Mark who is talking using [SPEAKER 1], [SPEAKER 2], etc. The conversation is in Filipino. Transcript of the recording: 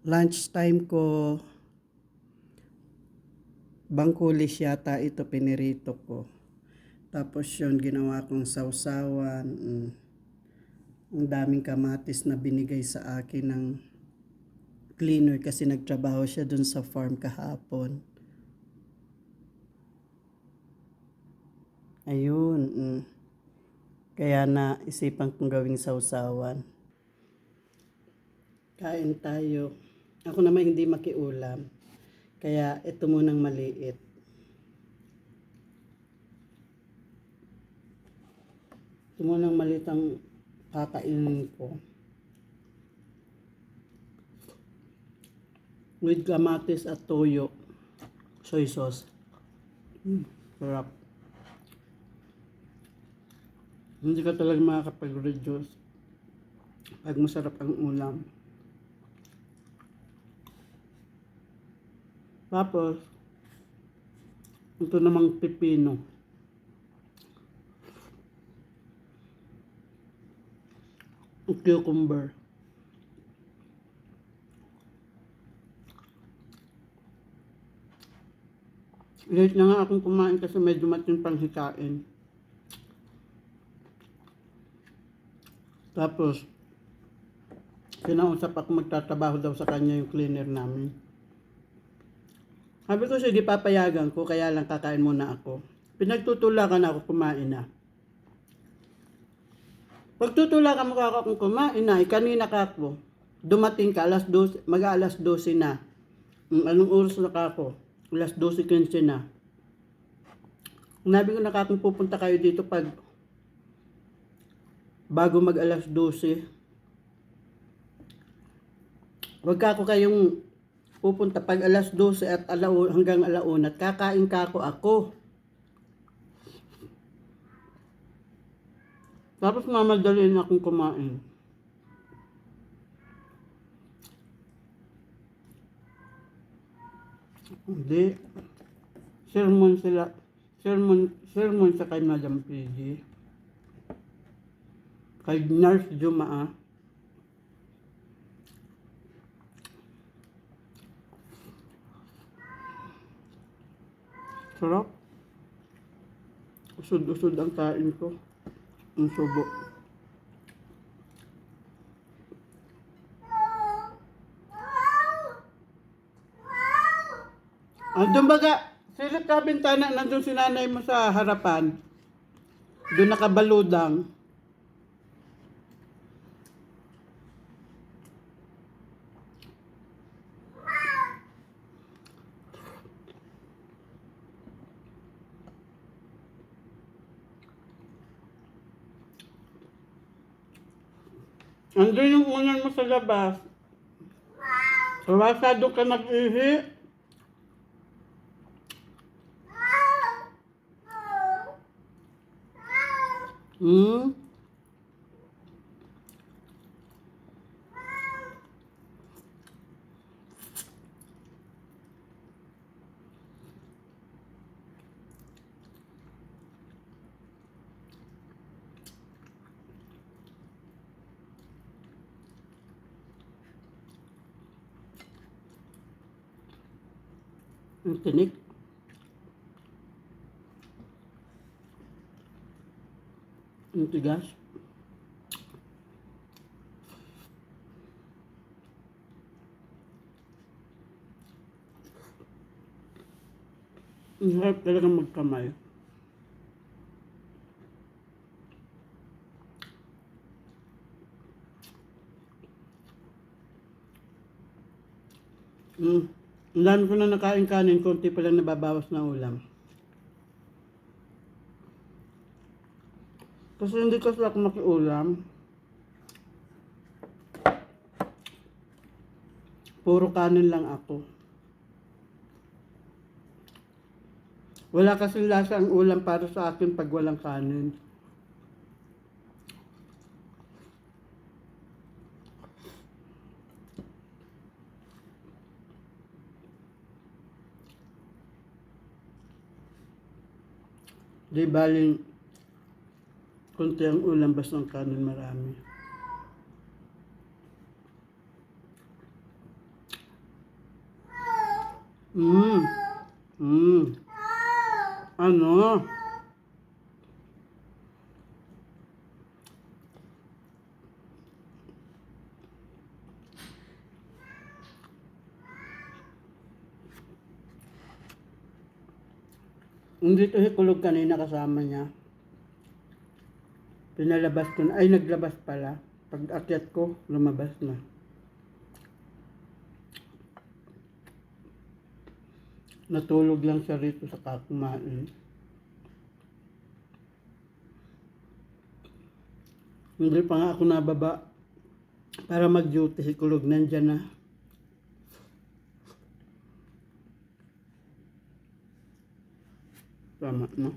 [SPEAKER 1] lunchtime ko, bangkulis yata ito, pinirito ko. Tapos yun, ginawa kong sausawan. Mm. Ang daming kamatis na binigay sa akin ng cleaner kasi nagtrabaho siya dun sa farm kahapon. Ayun. Mm. Kaya na isipan kong gawing sausawan. Kain tayo. Ako naman hindi makiulam. Kaya ito munang maliit. Ito munang maliit ang kakainin ko. With kamatis at toyo. Soy sauce. Mm, sarap. Hindi ka talaga makakapag-reduce pag masarap ang ulam. Tapos, ito namang pipino. Cucumber. Late na nga akong kumain kasi medyo matin pang hikain. Tapos, kinausap ako magtatrabaho daw sa kanya yung cleaner namin. Sabi ko, sige, papayagan ko, kaya lang kakain muna ako. Pinagtutulakan ako, kumain na. Pagtutulakan mo ka akong kumain na, eh, kanina ka ako. Dumating ka, alas 12, mag alas 12 na. Mm, Anong oras na ka ako? Alas 12.15 na. Nabi ko na kakong pupunta kayo dito pag bago mag alas 12. Huwag ka ako kayong pupunta pag alas 12 at alaw, hanggang alauna at kakain ka ako ako. Tapos mamadaliin akong kumain. Hindi. Sermon sila. Sermon, sermon sa kay Madam PG. Kay Nurse Jumaa. Sarap. Usod-usod ang kain ko. Ang subo. Andun baga, silip ka bintana, nandun si nanay mo sa harapan. Doon nakabaludang. Andun yung unan mo sa labas. Sumasado ka nag-ihi. Hmm? Ang tinik. Ang tigas. Ang sarap talaga magkamay. Mm. Ang dami ko na nakain kanin, konti pa lang nababawas na ulam. Kasi hindi kasi ako makiulam. Puro kanin lang ako. Wala kasing lasa ang ulam para sa akin pag walang kanin. Di baling konti ang ulam basta ang kanin marami. Mmm. Mmm. Ano? Hindi to hikulog kanina kasama niya. Pinalabas ko na. Ay, naglabas pala. Pag akyat ko, lumabas na. Natulog lang siya rito sa kakumain. Hindi pa nga ako nababa para mag-duty. Hikulog nandyan na. 专门吗？